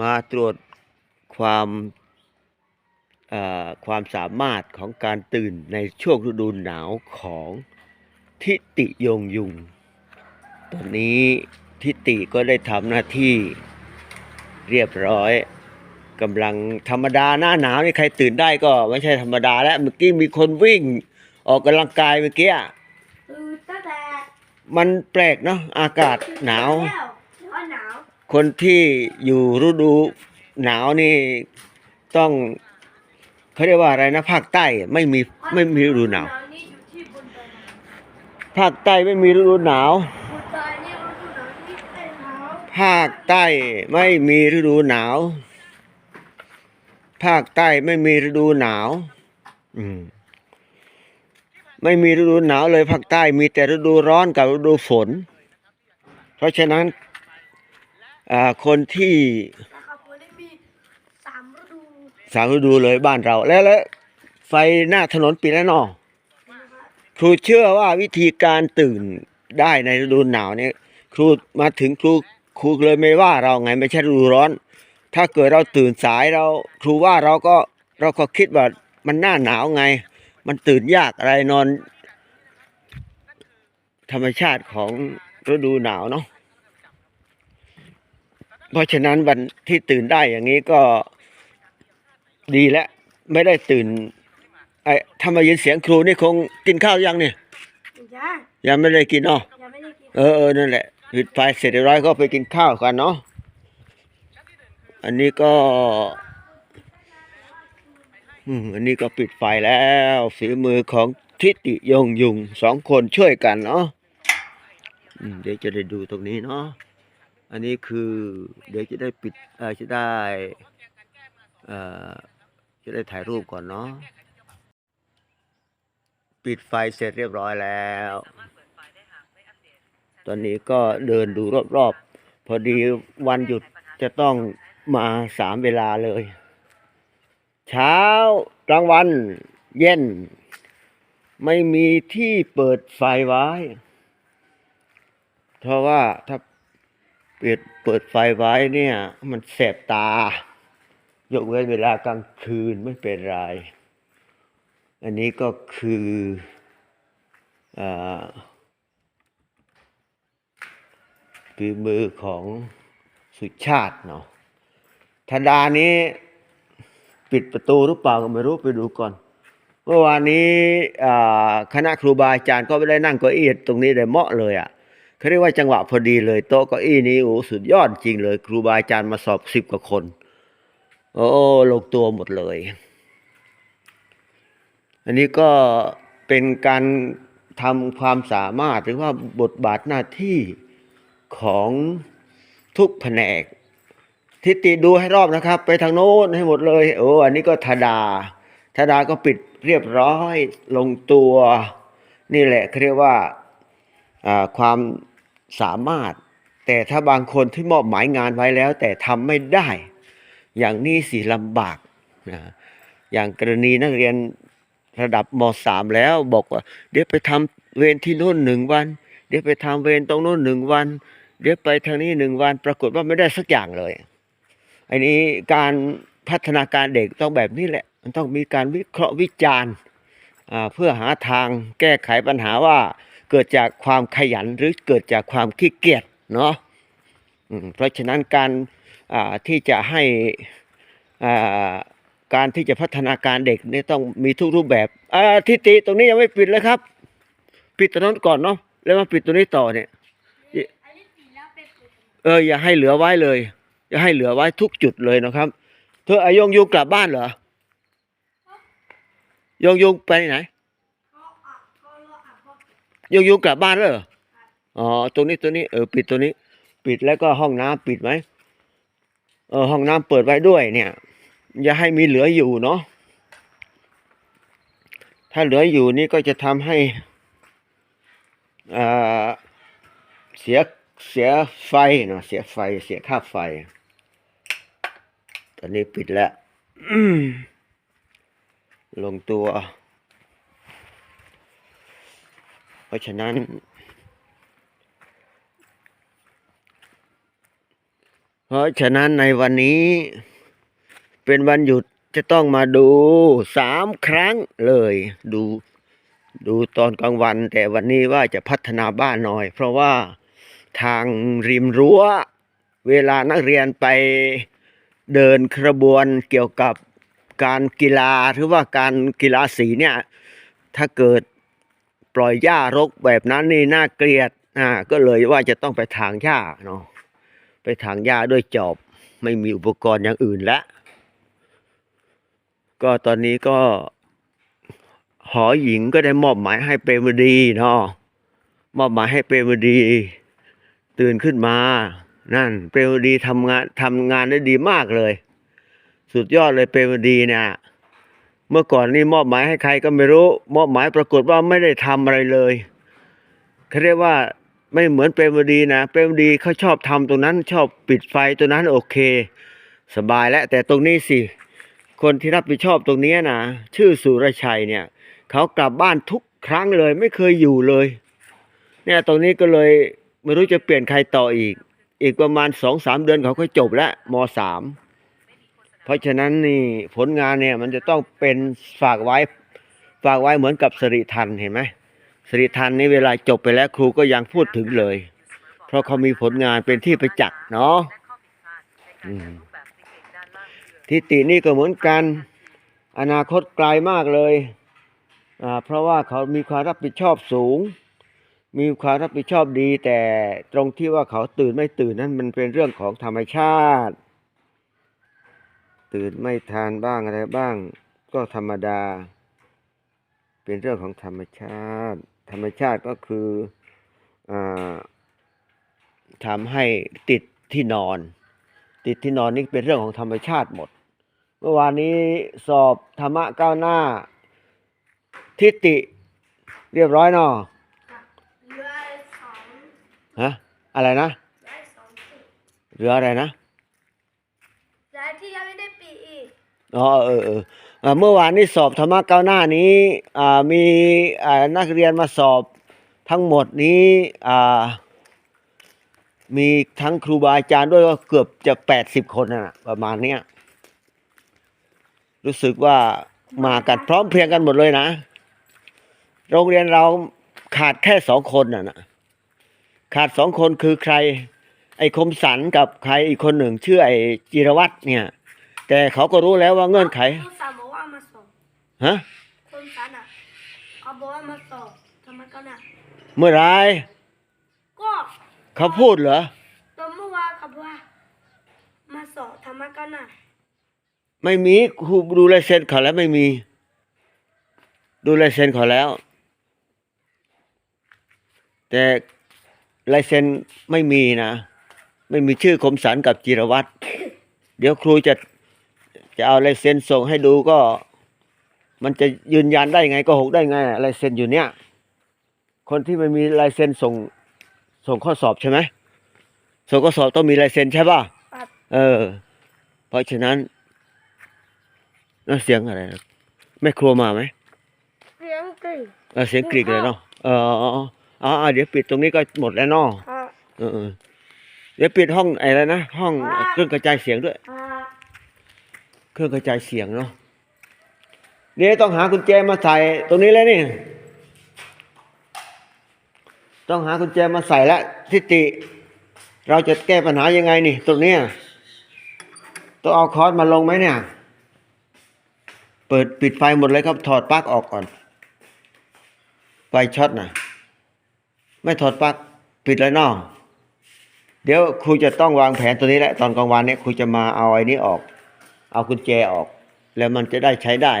มาตรวจความเอ่อความสามารถของการตื่นในช่วงฤดูหนาวของทิติยงยุง ตอนนี้ทิติก็ได้ทำหน้าที่เรียบร้อยกำลังธรรมดาหน้าหนาวนี่ใครตื่นได้ก็ไม่ใช่ธรรมดาแล้วเมื่อกี้มีคนวิ่งออกกำลังกายเมื่อกี้อะคือตั้งแต่มันแปลกเนาะอากาศหนาว คนที่อยู่ฤดูหนาวนี่ต้องเขาเรียกว่าอะไรนะภาคใต้ไม่มีไม่มีฤดูหนาว ภาคใต้ไม่มีฤดูหนาว ภาคใต้ไม่มีฤดูหนาว ภาคใต้ไม่มีฤดูหนาว อืมไม่มีฤดูหนาวเลยภาคใต้มีแต่ฤดูร้อนกับฤดูฝน เพราะฉะนั้น อ่าคนที่นะครับผมได้มีสามฤดูสามฤดูเลยบ้านเรา แล้วแล้วไฟหน้าถนนปิดแล้วเนาะนครูเชื่อว่าวิธีการตื่นได้ในฤดูหนาวเนี่ยครูมาถึงครูครูเลยไม่ว่าเราไงไม่ใช่ฤดูร้อน ถ้าเกิดเราตื่นสายเรา ครูว่าเราก็เราก็คิดว่ามันหน้าหนาวไง มันตื่นยากอะไรนอน ธรรมชาติของฤดูหนาวเนาะ เพราะฉะนั้นวันที่ตื่นได้อย่างนี้ก็ดีแล้วไม่ได้ตื่นไอ้ถ้ามายินเสียงครูนี่คงกินข้าวยังเนี่ยยังยังไม่ได้กินเนาะยังไม่ได้กินเออเออนั่นแหละปิดไฟเสร็จเรียบร้อยก็ไปกินข้าวกันเนาะอันนี้ก็อืมอันนี้ก็ปิดไฟแล้วฝีมือของทิติยงยุงสองคนช่วยกันเนาะอืมเดี๋ยวจะได้ดูตรงนี้เนาะ อันนี้คือเดี๋ยวจะได้ปิดเออจะได้เอ่อจะได้ถ่ายรูปก่อนเนาะปิดไฟเสร็จเรียบร้อยแล้ว ตอนนี้ก็เดินดูรอบๆ พอดีวันหยุดจะต้องมาสามเวลาเลย เช้ากลางวัน เย็น ไม่มีที่เปิดไฟไว้ เพราะว่าถ้า เปิดเปิดไฟไว้เนี่ย มันแสบตา ยกเว้นเวลากลางคืนไม่เป็นไร อันนี้ก็คืออ่าฝีมือของสุชาติเนาะธดานี้ปิดประตูหรือเปล่าก็ไม่รู้ไปดูก่อน เมื่อวานนี้อ่าคณะครูบาอาจารย์ก็ไม่ได้นั่งเก้าอี้ตรงนี้ได้เหมาะเลยอะ่ะ เขาเรียกว่าจังหวะพอดีเลยโต๊ะเก้าอี้นี้โอ้สุดยอดจริงเลย ครูบาอาจารย์มาสอบสิบกว่าคน โอ้ลงตัวหมดเลย อันนี้ก็เป็นการทำความสามารถหรือว่าบทบาทหน้าที่ของทุกแผนก ทิติดูให้รอบนะครับ ไปทางโน้นให้หมดเลย โอ้อันนี้ก็ธดาธดาก็ปิดเรียบร้อยลงตัว นี่แหละเขาเรียกว่าอ่าความ สามารถ แต่ถ้าบางคนที่มอบหมายงานไว้แล้ว แต่ทำไม่ได้ อย่างนี้สิลำบากนะอย่างกรณีนักเรียนระดับมสามแล้วบอกว่า เดี๋ยวไปทำเวรที่โน่นหนึ่งวัน เดี๋ยวไปทำเวรตรงโน้นหนึ่งวัน เดี๋ยวไปทางนี้หนึ่งวัน ปรากฏว่าไม่ได้สักอย่างเลยอันนี้การพัฒนาการเด็กต้องแบบนี้แหละ มันต้องมีการวิเคราะห์วิจารณ์เพื่อหาทางแก้ไขปัญหาว่า เกิดจากความขยันหรือเกิดจากความขี้เกียจเนาะเพราะฉะนั้นการที่จะให้การที่จะพัฒนาการเด็กนี่ต้องมีทุกรูปแบบทิติตรงนี้ยังไม่ปิดเลยครับ ปิดตรงนั้นก่อนเนาะแล้วมาปิดตัวนี้ต่อเนี่ยเป็นปีเอออย่าให้เหลือไว้เลย อย่าให้เหลือไว้ทุกจุดเลยนะครับ เธออายงยุงกลับบ้านเหรอยงยุงไปไหน เขาอะเขารออะเขา ยงยุงกลับบ้านแล้วเหรออ๋อตรงนี้ตัวนี้เออปิดตัวนี้ ปิดแล้วก็ห้องน้ำปิดไหมเออห้องน้ำเปิดไว้ด้วยเนี่ย อย่าให้มีเหลืออยู่เนาะถ้าเหลืออยู่นี่ก็จะทำให้อ่าเสียเสียไฟเนาะเสียไฟ เสียค่าไฟ ตอนนี้ปิดแล้วลงตัว เพราะฉะนั้น เพราะฉะนั้นในวันนี้เป็นวันหยุดจะต้องมาดูสามครั้งเลย ดูดูตอนกลางวัน แต่วันนี้ว่าจะพัฒนาบ้านหน่อย เพราะว่าทางริมรั้ว เวลานักเรียนไปเดินขบวนเกี่ยวกับการกีฬาหรือว่าการกีฬาสีเนี่ย ถ้าเกิด ปล่อยหญ้ารกแบบนั้นนี่น่าเกลียดอ่าก็เลยว่าจะต้องไปถางหญ้าเนาะไปถางหญ้าด้วยจอบ ไม่มีอุปกรณ์อย่างอื่นแล้วก็ตอนนี้ก็หอหญิงก็ได้มอบหมายให้เปรมวดีเนาะมอบหมายให้เปรมวดี ตื่นขึ้นมา นั่น เปรมวดีทำงานทำงานได้ดีมากเลย สุดยอดเลยเปรมวดีเนี่ย เมื่อก่อนนี่มอบหมายให้ใครก็ไม่รู้ มอบหมายปรากฏว่าไม่ได้ทำอะไรเลยเขาเรียกว่าไม่เหมือนเปรมวดีนะเปรมวดีเขาชอบทำตรงนั้น ชอบปิดไฟตัวนั้นโอเค สบายแล้วแต่ตรงนี้สิคนที่รับผิดชอบตรงนี้นะชื่อสุรชัยเนี่ยเขากลับบ้านทุกครั้งเลย ไม่เคยอยู่เลย เนี่ยตรงนี้ก็เลยไม่รู้จะเปลี่ยนใครต่ออีก อีกประมาณสองสามเดือนเขาก็จบแล้วมสาม เพราะฉะนั้นนี่ผลงานเนี่ยมันจะต้องเป็นฝากไว้ฝากไว้เหมือนกับสริทันเห็นไหมสริทันนี่เวลาจบไปแล้วครูก็ยังพูดถึงเลย เพราะเขามีผลงานเป็นที่ประจักษ์เนาะทิตินี่ก็เหมือนกัน อนาคตไกลมากเลยอ่าเพราะว่าเขามีความรับผิดชอบสูง มีความรับผิดชอบดี แต่ตรงที่ว่าเขาตื่นไม่ตื่นนั้นมันเป็นเรื่องของธรรมชาติ ตื่นไม่ทานบ้างอะไรบ้าง ก็ธรรมดา เป็นเรื่องของธรรมชาติ ธรรมชาติก็คืออาทำให้ติดที่นอน ติดที่นอนนี่เป็นเรื่องของธรรมชาติหมด เมื่อวานนี้สอบธรรมะก้าวหน้า ทิฏฐิเรียบร้อยเนาะเหลือสองฮะอะไรนะเหลือสองสิบเหลืออะไรนะเหลือที่ยังไม่ได้ปีอีกอ๋อเออเอออ่าเมื่อวานนี้สอบธรรมะก้าวหน้านี้อ่ามีอ่านักเรียนมาสอบทั้งหมดนี้อ่ามีทั้งครูบาอาจารย์ด้วยก็เกือบจะแปดสิบคนนะประมาณเนี้ยรู้สึกว่ามากันพร้อมเพรียงกันหมดเลยนะ โรงเรียนเราขาดแค่สองคนน่ะนะขาดสองคนคือใคร ไอ้คมสันกับใครอีกคนหนึ่งชื่อไอ้จิรวัตรเนี่ย แต่เขาก็รู้แล้วว่าเงื่อนไขคุณสามบอกว่ามาสอบฮะคุณสามอะเขาบอกว่ามาสอบทำไมกันอะเมื่อไหรก็เขาพูดเหรอตอนเมื่อวานเขาบอกว่า มาสอบทำไมกันอะไม่มีครูดูลายเซ็นเขาแล้วไม่มี ดูลายเซ็นเขาแล้ว แต่ลายเซ็นไม่มีนะ ไม่มีชื่อคมสันกับจิรวัตรเดี๋ยวครูจะจะเอาลายเซ็นส่งให้ดูก็ มันจะยืนยันได้ไงก็หกได้ไงอะลายเซ็นอยู่เนี้ยคนที่ไม่มีลายเซ็นส่งส่งข้อสอบใช่ไหมส่งข้อสอบต้องมีลายเซ็นใช่ป่ะครับเออ เพราะฉะนั้นแล้วเสียงอะไรนะแม่ครัวมาไหมเสียงกรีดเออเสียงกรีกเลยเนาะเอออ๋ออ๋ออ๋อเดี๋ยวปิดตรงนี้ก็หมดแล้วเนาะอ่าเออ เออเดี๋ยวปิดห้องอะไรนะห้องอ่าเครื่องกระจายเสียงด้วยอ่าเครื่องกระจายเสียงเนาะนี่ต้องหากุญแจมาใส่ตรงนี้แล้วนี่ ต้องหากุญแจมาใส่แล้วทิติ เราจะแก้ปัญหายังไงนี่ ตรงเนี้ยต้องเอาคอร์สมาลงไหมเนี่ย เปิดปิดไฟหมดเลยครับถอดปลั๊กออกก่อนไฟช็อตนะไม่ถอดปลั๊กปิดเลยเนาะ เดี๋ยวครูจะต้องวางแผนตัวนี้แหละตอนกลางวันเนี่ยครูจะมาเอาไอ้นี้ออก เอากุญแจออก แล้วมันจะได้ใช้ได้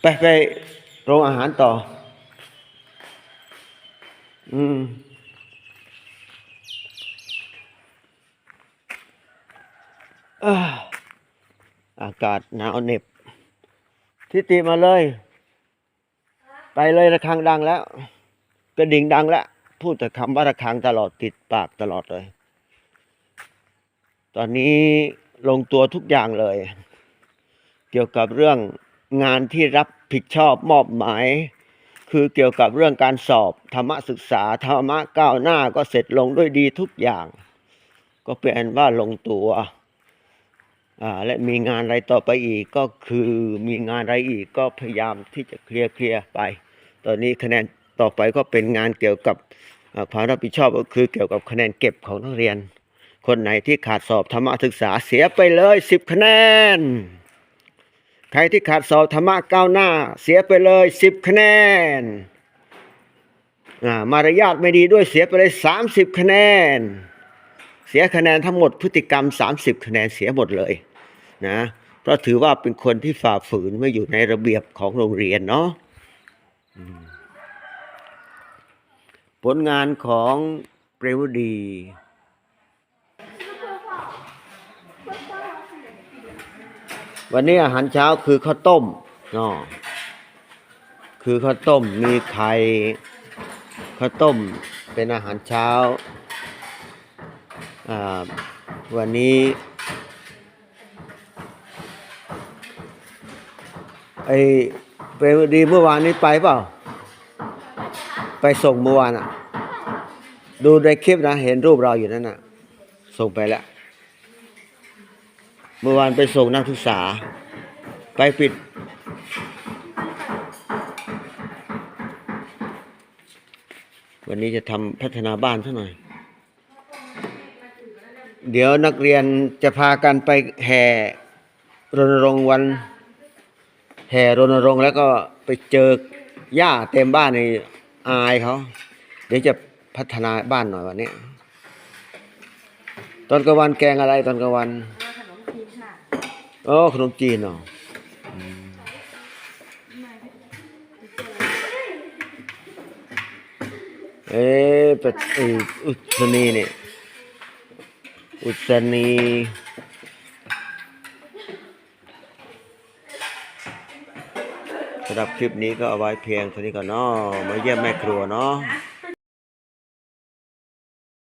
ไปไปโรงอาหารต่อ อืมอาอากาศหนาวเหน็บ ทิติมาเลย ไปเลยระฆังดังแล้ว กระดิ่งดังแล้ว พูดแต่คำว่าระฆังตลอดติดปากตลอดเลย ตอนนี้ลงตัวทุกอย่างเลย เกี่ยวกับเรื่องงานที่รับผิดชอบมอบหมาย คือเกี่ยวกับเรื่องการสอบธรรมศึกษาธรรมะก้าวหน้าก็เสร็จลงด้วยดีทุกอย่าง ก็เป็นว่าลงตัวและมีงานอะไรต่อไปอีกก็คือมีงานอะไรอีกก็พยายามที่จะเคลียร์เคลียร์ไป ตอนนี้คะแนน ต่อไปก็เป็นงานเกี่ยวกับอ่าความรับผิดชอบก็คือเกี่ยวกับคะแนนเก็บของนักเรียน คนไหนที่ขาดสอบธรรมศึกษาเสียไปเลยสิบคะแนน ใครที่ขาดสอบธรรมะก้าวหน้า เสียไปเลยสิบคะแนนอ่ามารยาทไม่ดีด้วยเสียไปเลยสามสิบคะแนน เสียคะแนนทั้งหมดพฤติกรรม 30 คะแนนเสียหมดเลยนะเพราะถือว่าเป็นคนที่ฝ่าฝืนไม่อยู่ในระเบียบของโรงเรียนเนาะ ผลงานของเปรวดี วันนี้อาหารเช้าคือข้าวต้มเนาะคือข้าวต้มมีไข่ข้าวต้มเป็นอาหารเช้า วันนี้ไอ้ไปดีเมื่อวานนี้ไปเปล่า ไปส่งเมื่อวานอะ ดูในคลิปนะ เห็นรูปเราอยู่นั่นน่ะ ส่งไปแล้ว เมื่อวานไปส่งนักศึกษา ไปปิด วันนี้จะทำพัฒนาบ้านซะหน่อย เดี๋ยวนักเรียนจะพากันไปแห่รณรงค์วัน แห่รณรงค์แล้วก็ไปเจอหญ้าเต็มบ้านใน อายเขาเดี๋ยวจะพัฒนาบ้านหน่อยวันนี้ ตอนกลางวันแกงอะไรตอนกลางวันขนมจีนค่ะโอ้ขนมจีนเนาะเอ๊ะเป็ดอ่ออุศนีเนี่ยอุศนีำหรับคลิปนี้ก็เอาไว้เพียงเท่านี้ก่อนเนาะมาเยี่ยมแม่ครัวเนาะนะ